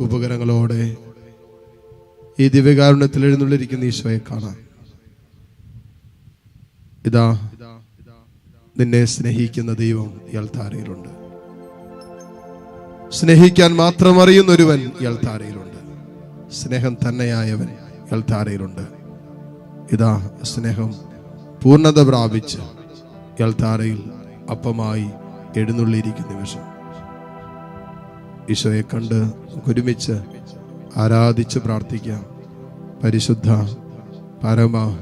ഉപകരണങ്ങളോടെ ഈ ദിവ്യകാരുണ്യത്തിൽ എഴുന്നള്ളിരിക്കുന്ന ഈശോയെ കാണാം. ഇതാ നിന്നെ സ്നേഹിക്കുന്ന ദൈവം ഇയാൾ താരയിലുണ്ട് സ്നേഹിക്കാൻ മാത്രം അറിയുന്ന ഒരുവൻ ഇയാൾ താരയിലുണ്ട് സ്നേഹം തന്നെയായവൻ ഇയാൾ താരയിലുണ്ട് ഇതാ സ്നേഹം പൂർണത പ്രാപിച്ച് ഇയാൾ താരയിൽ അപ്പമായി എഴുന്നള്ളിയിരിക്കുന്ന നിമിഷം. ഈശോയെ കണ്ട് ഒരുമിച്ച് ആരാധിച്ച് പ്രാർത്ഥിക്കാം. പരിശുദ്ധ പരമ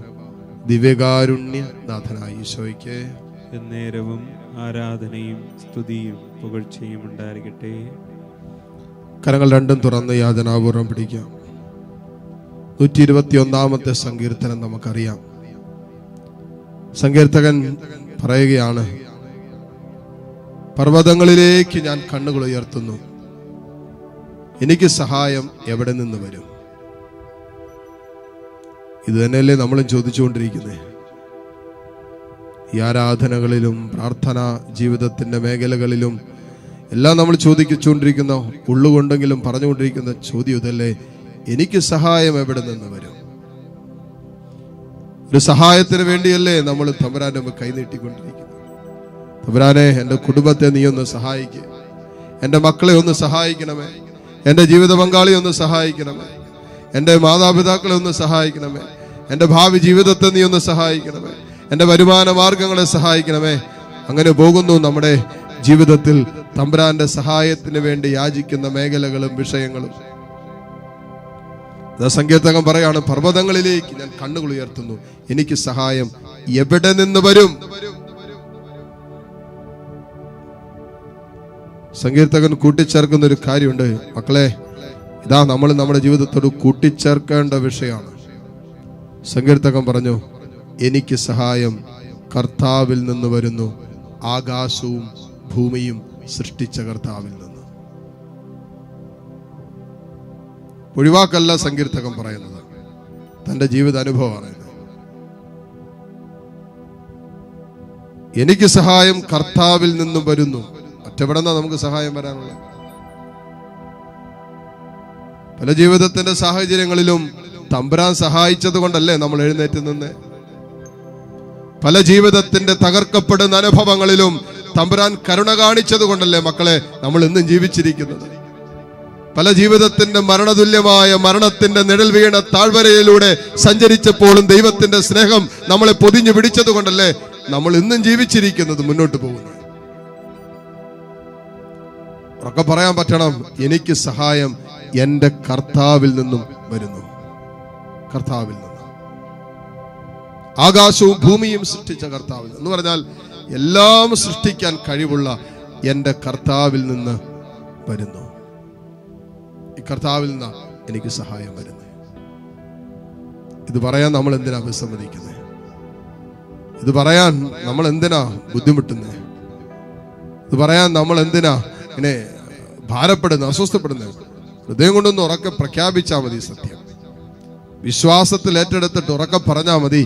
ദിവ്യകാരുണ്യ നാഥനായ ഈശോയ്ക്ക് എന്നേരവും ആരാധനയും സ്തുതിയും പുകഴ്ചയും ഉണ്ടായിരിക്കട്ടെ. കരങ്ങൾ രണ്ടും തുറന്ന് യാതനാപൂർവം പിടിക്കാം. നൂറ്റി ഇരുപത്തി ഒന്നാമത്തെ സങ്കീർത്തനം നമുക്കറിയാം. സങ്കീർത്തകൻ പറയുകയാണ് പർവതങ്ങളിലേക്ക് ഞാൻ കണ്ണുകൾ ഉയർത്തുന്നു. എനിക്ക് സഹായം എവിടെ നിന്ന് വരും? ഇത് തന്നെയല്ലേ നമ്മളും ചോദിച്ചുകൊണ്ടിരിക്കുന്നത് ഈ ആരാധനകളിലും പ്രാർത്ഥന ജീവിതത്തിന്റെ മേഖലകളിലും എല്ലാം നമ്മൾ ചോദിച്ചുകൊണ്ടിരിക്കുന്ന ഉള്ളുകൊണ്ടെങ്കിലും പറഞ്ഞുകൊണ്ടിരിക്കുന്ന ചോദ്യം ഇതല്ലേ? എനിക്ക് സഹായം എവിടെ നിന്ന് വരും? ഒരു സഹായത്തിന് വേണ്ടിയല്ലേ നമ്മൾ തമരാനെ മുമ്പ് കൈനീട്ടിക്കൊണ്ടിരിക്കുന്നത് എന്റെ കുടുംബത്തെ നീ ഒന്ന് സഹായിക്കുക എന്റെ മക്കളെ ഒന്ന് സഹായിക്കണമേ. എന്റെ ജീവിത പങ്കാളിയെ ഒന്ന് സഹായിക്കണമേ. എന്റെ മാതാപിതാക്കളെ ഒന്ന് സഹായിക്കണമേ. എന്റെ ഭാവി ജീവിതത്തെ നീ ഒന്ന് സഹായിക്കണമേ. എന്റെ വരുമാന മാർഗങ്ങളെ സഹായിക്കണമേ. അങ്ങനെ പോകുന്നു നമ്മുടെ ജീവിതത്തിൽ തമ്പുരാന്റെ സഹായത്തിന് വേണ്ടി യാചിക്കുന്ന മേഖലകളും വിഷയങ്ങളും. സങ്കീർത്തകം പറയാണ് പർവതങ്ങളിലേക്ക് ഞാൻ കണ്ണുകൾ ഉയർത്തുന്നു. എനിക്ക് സഹായം എവിടെ നിന്ന് വരും? സങ്കീർത്തകൻ കൂട്ടിച്ചേർക്കുന്ന ഒരു കാര്യമുണ്ട്. മക്കളെ ഇതാ നമ്മൾ നമ്മുടെ ജീവിതത്തോട് കൂട്ടിച്ചേർക്കേണ്ട വിഷയമാണ്. സങ്കീർത്തകൻ പറഞ്ഞു എനിക്ക് സഹായം കർത്താവിൽ നിന്ന് വരുന്നു. ആകാശവും ഭൂമിയും സൃഷ്ടിച്ച കർത്താവിൽ നിന്ന്. ഒഴിവാക്കല്ല സങ്കീർത്തകൻ പറയുന്നത്. തന്റെ ജീവിത അനുഭവമാണ് എനിക്ക് സഹായം കർത്താവിൽ നിന്നും വരുന്നു. ഒറ്റപ്പെടുന്ന നമുക്ക് സഹായം വരാനുള്ളത്? പല ജീവിതത്തിന്റെ സാഹചര്യങ്ങളിലും തമ്പുരാൻ സഹായിച്ചത് കൊണ്ടല്ലേ നമ്മൾ എഴുന്നേറ്റ് നിന്ന്? പല ജീവിതത്തിന്റെ തകർക്കപ്പെടുന്ന അനുഭവങ്ങളിലും തമ്പുരാൻ കരുണ കാണിച്ചത് കൊണ്ടല്ലേ മക്കളെ നമ്മൾ ഇന്നും ജീവിച്ചിരിക്കുന്നത്? പല ജീവിതത്തിന്റെ മരണതുല്യമായ മരണത്തിന്റെ നിഴൽ വീണ താഴ്വരയിലൂടെ സഞ്ചരിച്ചപ്പോഴും ദൈവത്തിന്റെ സ്നേഹം നമ്മളെ പൊതിഞ്ഞു പിടിച്ചത് കൊണ്ടല്ലേ നമ്മൾ ഇന്നും ജീവിച്ചിരിക്കുന്നത് മുന്നോട്ട് പോകുന്നത്? ഉറക്കെ പറയാൻ പറ്റണം. എനിക്ക് സഹായം എന്റെ കർത്താവിൽ നിന്നും വരുന്നു. കർത്താവിൽ നിന്ന്. ആകാശവും ഭൂമിയും സൃഷ്ടിച്ച കർത്താവിൽ എന്ന് പറഞ്ഞാൽ എല്ലാം സൃഷ്ടിക്കാൻ കഴിവുള്ള എന്റെ കർത്താവിൽ നിന്ന് വരുന്നു. ഈ കർത്താവിൽ നിന്ന് എനിക്ക് സഹായം വരുന്നു ഇത് പറയാൻ നമ്മൾ എന്തിനാ വിസമ്മതിക്കുന്നത് ഇത് പറയാൻ നമ്മൾ എന്തിനാ ബുദ്ധിമുട്ടുന്നത് ഇത് പറയാൻ നമ്മൾ എന്തിനാ ഇങ്ങനെ ഭാരപ്പെടുന്നത് അസ്വസ്ഥപ്പെടുന്നത് ഹൃദയം കൊണ്ടൊന്ന് ഉറക്കെ പ്രഖ്യാപിച്ചാൽ മതി സത്യം. വിശ്വാസത്തിൽ ഏറ്റെടുത്തിട്ട് ഉറക്കെ പറഞ്ഞാൽ മതി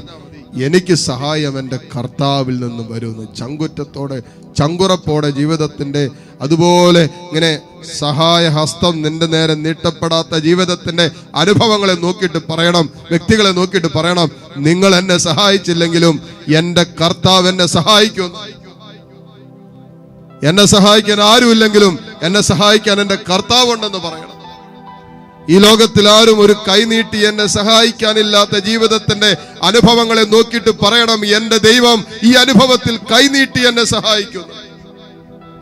എനിക്ക് സഹായം എന്റെ കർത്താവിൽ നിന്നും വരുന്നു ചങ്കുറ്റത്തോടെ ചങ്കുറപ്പോടെ ജീവിതത്തിന്റെ അതുപോലെ ഇങ്ങനെ സഹായ ഹസ്തം നിന്റെ നേരെ നീട്ടപ്പെടാത്ത ജീവിതത്തിന്റെ അനുഭവങ്ങളെ നോക്കിയിട്ട് പറയണം വ്യക്തികളെ നോക്കിയിട്ട് പറയണം. നിങ്ങൾ എന്നെ സഹായിച്ചില്ലെങ്കിലും എന്റെ കർത്താവ് എന്നെ സഹായിക്കുന്നു എന്നെ സഹായിക്കാൻ ആരുമില്ലെങ്കിലും എന്നെ സഹായിക്കാൻ എന്റെ കർത്താവുണ്ടെന്ന് പറയണം. ഈ ലോകത്തിൽ ആരും ഒരു കൈനീട്ടി എന്നെ സഹായിക്കാനില്ലാത്ത ജീവിതത്തിന്റെ അനുഭവങ്ങളെ നോക്കിയിട്ട് പറയണം എന്റെ ദൈവം ഈ അനുഭവത്തിൽ കൈനീട്ടി എന്നെ സഹായിക്കുന്നു.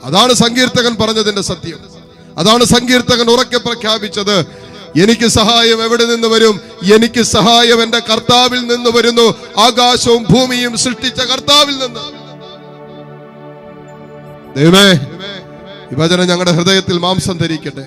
അതാണ് സങ്കീർത്തകൻ പറഞ്ഞതിന്റെ സത്യം. അതാണ് സങ്കീർത്തകൻ ഉറക്കെ പ്രഖ്യാപിച്ചത്. എനിക്ക് സഹായം എവിടെ നിന്ന് വരും? എനിക്ക് സഹായം എന്റെ കർത്താവിൽ നിന്ന് വരുന്നു. ആകാശവും ഭൂമിയും സൃഷ്ടിച്ച കർത്താവിൽ നിന്ന്. ദൈവമേ ഈ വചനം ഞങ്ങളുടെ ഹൃദയത്തിൽ മാംസം ധരിക്കട്ടെ.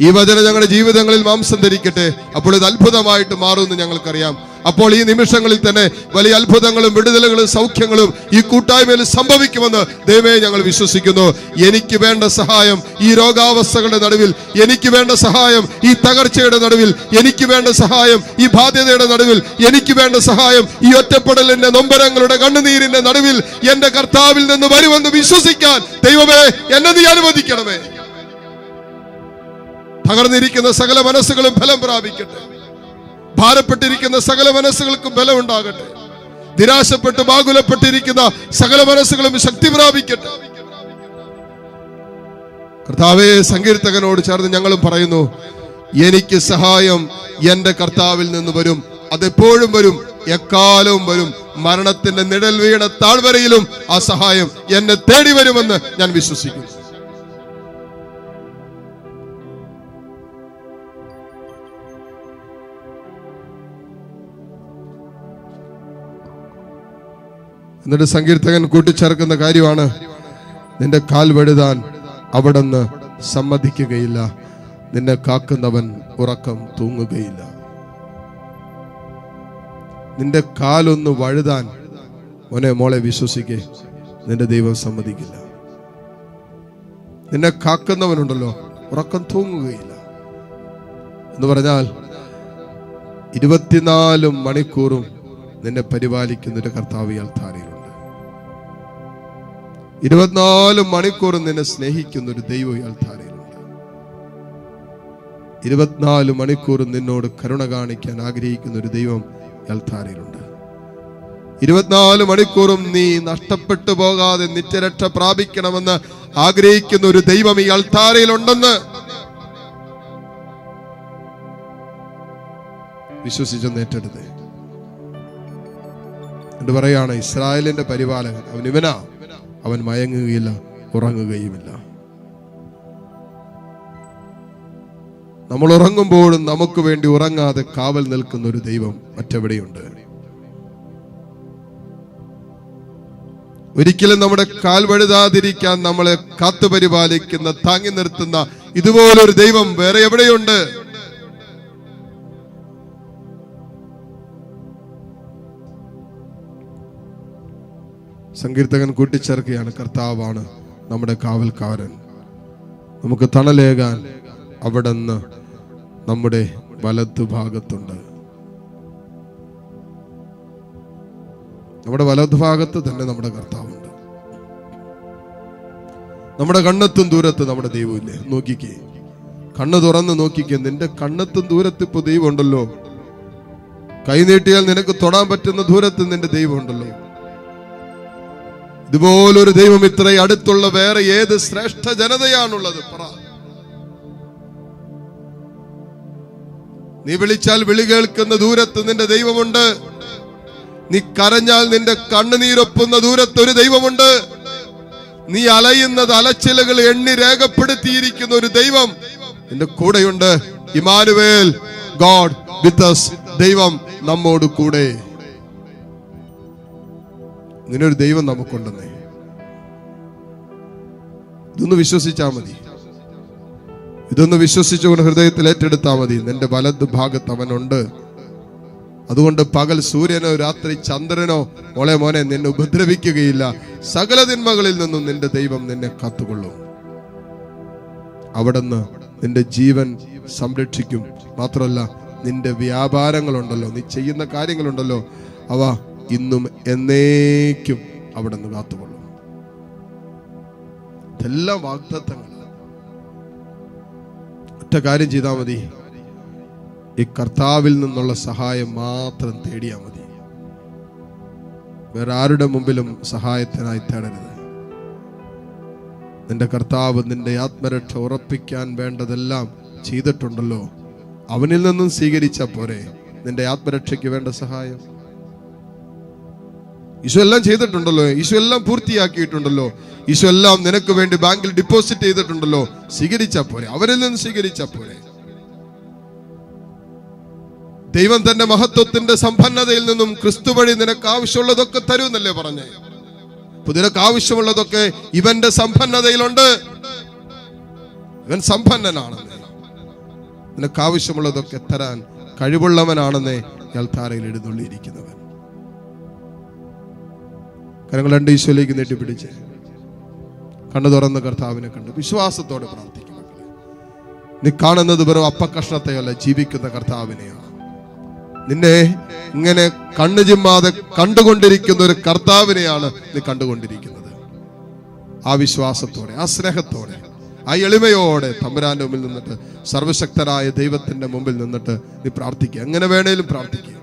ഈ വചനം ഞങ്ങളുടെ ജീവിതങ്ങളിൽ മാംസം ധരിക്കട്ടെ. അപ്പോൾ ഇത് അത്ഭുതമായിട്ട് മാറുമെന്ന് ഞങ്ങൾക്കറിയാം. അപ്പോൾ ഈ നിമിഷങ്ങളിൽ തന്നെ വലിയ അത്ഭുതങ്ങളും വിടുതലുകളും സൗഖ്യങ്ങളും ഈ കൂട്ടായ്മയിൽ സംഭവിക്കുമെന്ന് ദൈവമേ ഞങ്ങൾ വിശ്വസിക്കുന്നു. എനിക്ക് വേണ്ട സഹായം ഈ രോഗാവസ്ഥകളുടെ നടുവിൽ എനിക്ക് വേണ്ട സഹായം ഈ തകർച്ചയുടെ നടുവിൽ എനിക്ക് വേണ്ട സഹായം ഈ ബാധ്യതയുടെ നടുവിൽ എനിക്ക് വേണ്ട സഹായം ഈ ഒറ്റപ്പെടലിന്റെ നൊമ്പരങ്ങളുടെ കണ്ണുനീരിന്റെ നടുവിൽ എന്റെ കർത്താവിൽ നിന്ന് വരുമെന്ന് വിശ്വസിക്കാൻ ദൈവമേ എന്നെ നീ അനുവദിക്കണമേ. തകർന്നിരിക്കുന്ന സകല മനസ്സുകളും ഫലം പ്രാപിക്കട്ടെ. ഭാരപ്പെട്ടിരിക്കുന്ന സകല മനസ്സുകൾക്കും ബലമുണ്ടാകട്ടെ. നിരാശപ്പെട്ട് ബാകുലപ്പെട്ടിരിക്കുന്ന സകല മനസ്സുകളും ശക്തി പ്രാപിക്കട്ടെ. കർത്താവേ സങ്കീർത്തകനോട് ചേർന്ന് ഞങ്ങളും പറയുന്നു എനിക്ക് സഹായം എന്റെ കർത്താവിൽ നിന്ന് വരും. അതെപ്പോഴും വരും. എക്കാലവും വരും. മരണത്തിന്റെ നിഴൽ വീണ താഴ്വരയിലും ആ സഹായം എന്നെ തേടി വരുമെന്ന് ഞാൻ വിശ്വസിക്കുന്നു. എന്നിട്ട് സങ്കീർത്തകൻ കൂട്ടിച്ചേർക്കുന്ന കാര്യമാണ് നിന്റെ കാൽ വഴുതാൻ അവിടുന്ന് സമ്മതിക്കുകയില്ല. നിന്നെ കാക്കുന്നവൻ ഉറക്കം തൂങ്ങുകയില്ല. നിന്റെ കാലൊന്ന് വഴുതാൻ മോനെ മോളെ വിശ്വസിക്കേ. നിന്റെ ദൈവം സമ്മതിക്കില്ല. നിന്നെ കാക്കുന്നവനുണ്ടല്ലോ ഉറക്കം തൂങ്ങുകയില്ല. എന്ന് പറഞ്ഞാൽ ഇരുപത്തിനാല് മണിക്കൂറും നിന്നെ പരിപാലിക്കുന്ന ഒരു കർത്താവ് ഈ അൾത്താരയിലുണ്ട് ഇരുപത്തിനാല് മണിക്കൂറും നിന്നെ സ്നേഹിക്കുന്ന ഒരു ദൈവം ഈ അൾത്താരയിലുണ്ട് ഇരുപത്തിനാല് മണിക്കൂറും നിന്നോട് കരുണ കാണിക്കാൻ ആഗ്രഹിക്കുന്ന ഒരു ദൈവം ഈ അൾത്താരയിലുണ്ട് ഇരുപത്തിനാല് മണിക്കൂറും നീ നഷ്ടപ്പെട്ടു പോകാതെ നിത്യരക്ഷ പ്രാപിക്കണമെന്ന് ആഗ്രഹിക്കുന്ന ഒരു ദൈവം ഈ അൾത്താരയിലുണ്ടെന്ന് വിശ്വസിച്ചൊന്ന് ഏറ്റെടുത്തേ. എന്നിട്ട് പറയാണ് ഇസ്രായേലിന്റെ പരിപാലകൻ അവൻ ഇവനാ. അവൻ മയങ്ങുകയില്ല ഉറങ്ങുകയുമില്ല. നമ്മൾ ഉറങ്ങുമ്പോഴും നമുക്ക് വേണ്ടി ഉറങ്ങാതെ കാവൽ നിൽക്കുന്ന ഒരു ദൈവം മറ്റെവിടെയുണ്ട്? ഒരിക്കലും നമ്മുടെ കാൽ വഴുതാതിരിക്കാൻ നമ്മളെ കാത്തുപരിപാലിക്കുന്ന താങ്ങി നിർത്തുന്ന ഇതുപോലൊരു ദൈവം വേറെ എവിടെയുണ്ട്? സങ്കീർത്തകൻ കൂട്ടിച്ചേർക്കുകയാണ്. കർത്താവാണ് നമ്മുടെ കാവൽക്കാരൻ. നമുക്ക് തണലേകാൻ അവിടുന്ന് നമ്മുടെ വലത്തു ഭാഗത്തുണ്ട്. നമ്മുടെ വലതുഭാഗത്ത് തന്നെ നമ്മുടെ കർത്താവുണ്ട്. നമ്മുടെ കണ്ണെത്തും ദൂരത്ത് നമ്മുടെ ദൈവമില്ലേ? നോക്കിക്കേ. കണ്ണ് തുറന്ന് നോക്കിക്കേ. നിന്റെ കണ്ണെത്തും ദൂരത്ത് ഇപ്പൊ ദൈവമുണ്ടല്ലോ. കൈ നീട്ടിയാൽ നിനക്ക് തൊടാൻ പറ്റുന്ന ദൂരത്ത് നിന്റെ ദൈവം ഉണ്ടല്ലോ ഇതുപോലൊരു ദൈവം ഇത്ര അടുത്തുള്ള വേറെ ഏത് ശ്രേഷ്ഠ ജനതയാണുള്ളത്? പറ. നീ വിളിച്ചാൽ വിളി കേൾക്കുന്ന ദൂരത്ത് നിന്റെ ദൈവമുണ്ട്. നീ കരഞ്ഞാൽ നിന്റെ കണ്ണുനീരൊപ്പുന്ന ദൂരത്ത് ഒരു ദൈവമുണ്ട്. നീ അലയുന്നത് അലച്ചിലകൾ എണ്ണി രേഖപ്പെടുത്തിയിരിക്കുന്ന ഒരു ദൈവം നിന്റെ കൂടെയുണ്ട്. ഇമാനുവേൽ ഗോഡ് വിത്ത് ദൈവം നമ്മോട് കൂടെ. ഇങ്ങനെ ഒരു ദൈവം നമുക്കുണ്ടെന്നേ. ഇതൊന്ന് വിശ്വസിച്ചാൽ മതി. ഇതൊന്ന് വിശ്വസിച്ചുകൊണ്ട് ഹൃദയത്തിൽ ഏറ്റെടുത്താൽ മതി. നിന്റെ വലത് ഭാഗത്ത് അവനുണ്ട്. അതുകൊണ്ട് പകൽ സൂര്യനോ രാത്രി ചന്ദ്രനോ മോളെ മോനെ നിന്നെ ഉപദ്രവിക്കുകയില്ല. സകല തിന്മകളിൽ നിന്നും നിന്റെ ദൈവം നിന്നെ കാത്തുകൊള്ളും. അവിടുന്ന് നിന്റെ ജീവൻ സംരക്ഷിക്കും. മാത്രമല്ല നിന്റെ വ്യാപാരങ്ങളുണ്ടല്ലോ നീ ചെയ്യുന്ന കാര്യങ്ങളുണ്ടല്ലോ. അവ ഇന്നും എന്നേക്കും അവിടെ നിന്ന് കാത്തുകൊള്ളും. ഇതെല്ലാം വാഗ്ദത്തങ്ങൾ ഒറ്റ കാര്യം ചെയ്താൽ മതി. ഈ കർത്താവിൽ നിന്നുള്ള സഹായം മാത്രം തേടിയാൽ മതി. വേറെ ആരുടെ മുമ്പിലും സഹായത്തിനായി തേടരുത്. നിന്റെ കർത്താവ് നിന്റെ ആത്മരക്ഷ ഉറപ്പിക്കാൻ വേണ്ടതെല്ലാം ചെയ്തിട്ടുണ്ടല്ലോ. അവനിൽ നിന്നും സ്വീകരിച്ച പോരെ. നിന്റെ ആത്മരക്ഷയ്ക്ക് വേണ്ട സഹായം. ഈശോ എല്ലാം ചെയ്തിട്ടുണ്ടല്ലോ. ഈശോ എല്ലാം പൂർത്തിയാക്കിയിട്ടുണ്ടല്ലോ. ഈശോ എല്ലാം നിനക്ക് വേണ്ടി ബാങ്കിൽ ഡിപ്പോസിറ്റ് ചെയ്തിട്ടുണ്ടല്ലോ. സ്വീകരിച്ചാ പോരെ. അവരിൽ നിന്ന് സ്വീകരിച്ചാ പോരെ. ദൈവം തന്റെ മഹത്വത്തിന്റെ സമ്പന്നതയിൽ നിന്നും ക്രിസ്തു വഴി നിനക്ക് ആവശ്യമുള്ളതൊക്കെ തരുമെന്നല്ലേ പറഞ്ഞേ. അപ്പൊ നിനക്ക് ആവശ്യമുള്ളതൊക്കെ ഇവന്റെ സമ്പന്നതയിലുണ്ട്. ഇവൻ സമ്പന്നനാണെന്ന്. നിനക്ക് ആവശ്യമുള്ളതൊക്കെ തരാൻ കഴിവുള്ളവനാണെന്നേ താരയിൽ എഴുന്നള്ളിയിരിക്കുന്നവൻ. കരങ്ങൾ രണ്ട് ഈശോയിലേക്ക് നീട്ടിപ്പിടിച്ച് കണ്ണു തുറന്ന് കർത്താവിനെ കണ്ട് വിശ്വാസത്തോടെ പ്രാർത്ഥിക്കും നീ കാണുന്നത് വെറും അപ്പക്കഷ്ണത്തെയല്ല ജീവിക്കുന്ന കർത്താവിനെയാണ്. നിന്നെ ഇങ്ങനെ കണ്ണു ചിമ്മാതെ കണ്ടുകൊണ്ടിരിക്കുന്ന ഒരു കർത്താവിനെയാണ് നീ കണ്ടുകൊണ്ടിരിക്കുന്നത്. ആ വിശ്വാസത്തോടെ ആ സ്നേഹത്തോടെ ആ എളിമയോടെ തമ്പുരാന്റെ മുമ്പിൽ നിന്നിട്ട് സർവശക്തരായ ദൈവത്തിന്റെ മുമ്പിൽ നിന്നിട്ട് നീ പ്രാർത്ഥിക്കുക. എങ്ങനെ വേണേലും പ്രാർത്ഥിക്കുക.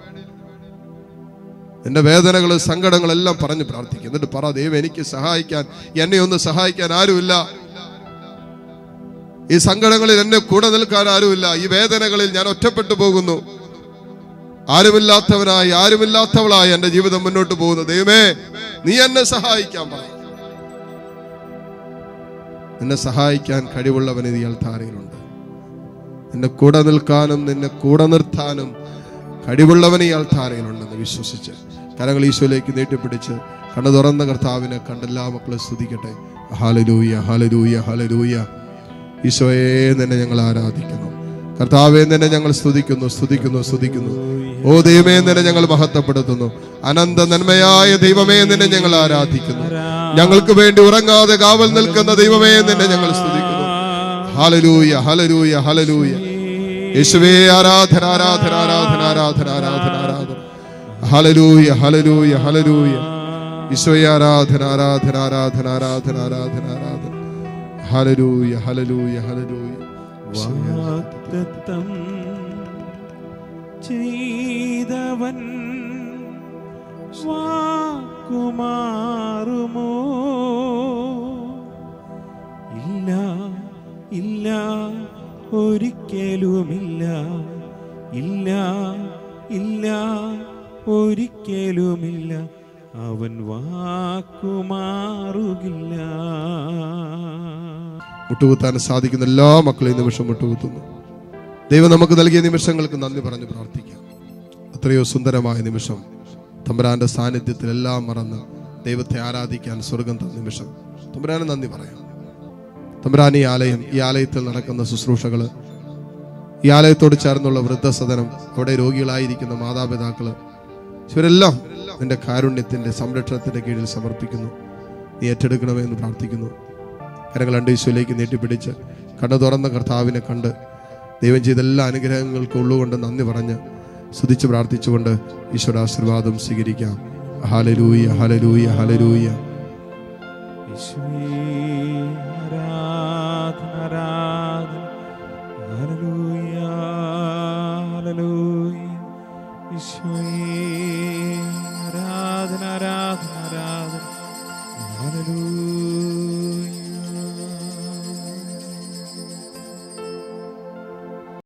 നിന്റെ വേദനകൾ സങ്കടങ്ങളെല്ലാം പറഞ്ഞ് പ്രാർത്ഥിക്കും. എന്നിട്ട് പറ ദൈവം എനിക്ക് സഹായിക്കാൻ എന്നെ ഒന്ന് സഹായിക്കാൻ ആരുമില്ല. ഈ സങ്കടങ്ങളിൽ എന്നെ കൂടെ നിൽക്കാൻ ആരുമില്ല. ഈ വേദനകളിൽ ഞാൻ ഒറ്റപ്പെട്ടു പോകുന്നു. ആരുമില്ലാത്തവനായി ആരുമില്ലാത്തവളായി എന്റെ ജീവിതം മുന്നോട്ട് പോകുന്നു. ദൈവമേ നീ എന്നെ സഹായിക്കാൻ പറ. സഹായിക്കാൻ കഴിവുള്ളവൻ ഇത് അൽത്താരയിലുണ്ട് എന്നെ കൂടെ നിൽക്കാനും നിന്നെ കൂടെ നിർത്താനും കഴിവുള്ളവൻ ഈ അൾത്താരയിലുണ്ടെന്ന് വിശ്വസിച്ച് കരങ്ങൾ ഈശോയിലേക്ക് നീട്ടിപ്പിടിച്ച് കണ്ണു തുറന്ന കർത്താവിനെ കണ്ടെല്ലാ മക്കളെ സ്തുതിക്കട്ടെ. ഹാലലൂയ ഹാലലൂയ ഹാലലൂയ ഈശോയെ തന്നെ ഞങ്ങൾ ആരാധിക്കുന്നു. കർത്താവെ തന്നെ ഞങ്ങൾ സ്തുതിക്കുന്നു സ്തുതിക്കുന്നു സ്തുതിക്കുന്നു. ഓ ദൈവമേ തന്നെ ഞങ്ങൾ മഹത്വപ്പെടുത്തുന്നു. അനന്ത നന്മയായ ദൈവമേ നിന്നെ ഞങ്ങൾ ആരാധിക്കുന്നു. ഞങ്ങൾക്ക് വേണ്ടി ഉറങ്ങാതെ കാവൽ നിൽക്കുന്ന ദൈവമേ നിന്നെ ഞങ്ങൾ സ്തുതിക്കുന്നു. ഹലലൂയ ഹലലൂയ ഹലലൂയ യേശുവേ ആരാധന ആരാധന ആരാധന ആരാധന ആരാധന. ആരാധന ഹലലൂയ ഹലലൂയ ഹലലൂയ ഈശോയെ ആരാധന ആരാധന ആരാധന ആരാധന ആരാധന ആരാധന. ഹലലൂയ ഹലലൂയ ഹലലൂയ വാഗ്ദത്തം ചെയ്തവൻ വാക്കുമാറുമോ? ഇല്ല ഇല്ല ഒരിക്കലുമില്ല. ഇല്ല ഇല്ല ഒരിക്കലുമില്ല. അവൻ വാക്കുമാറുകില്ല. മുട്ടുകുത്താൻ സാധിക്കുന്ന എല്ലാ മക്കളെയും നിമിഷം മുട്ടുകുത്തുന്നു. ദൈവം നമുക്ക് നൽകിയ നിമിഷങ്ങൾക്ക് നന്ദി പറഞ്ഞു പ്രാർത്ഥിക്കാം. അത്രയോ സുന്ദരമായ നിമിഷം. തമ്പുരാന്റെ സാന്നിധ്യത്തിൽ എല്ലാം മറന്ന് ദൈവത്തെ ആരാധിക്കാൻ സ്വർഗം തന്ന നിമിഷം. തമ്പുരാന് നന്ദി പറയാം. തമ്പുരാൻ ഈ ആലയം ഈ ആലയത്തിൽ നടക്കുന്ന ശുശ്രൂഷകൾ ഈ ആലയത്തോട് ചേർന്നുള്ള വൃദ്ധസദനം അവിടെ രോഗികളായിരിക്കുന്ന മാതാപിതാക്കൾ ഇവരെല്ലാം നിന്റെ കാരുണ്യത്തിന്റെ സംരക്ഷണത്തിന്റെ കീഴിൽ സമർപ്പിക്കുന്നു. നീ ഏറ്റെടുക്കണമേ എന്ന് പ്രാർത്ഥിക്കുന്നു. കരങ്ങൾ രണ്ട് ഈശോയിലേക്ക് നീട്ടിപ്പിടിച്ച് കണ്ണു തുറന്ന കർത്താവിനെ കണ്ട് ദൈവം ചെയ്ത എല്ലാ അനുഗ്രഹങ്ങൾക്കും ഉള്ളുകൊണ്ട് നന്ദി പറഞ്ഞ് സ്തുതിച്ച് പ്രാർത്ഥിച്ചുകൊണ്ട് ഈശ്വര ആശീർവാദം സ്വീകരിക്കാം. ഹലലൂയ ഹലലൂയ ഹലലൂയ യേശുവേ,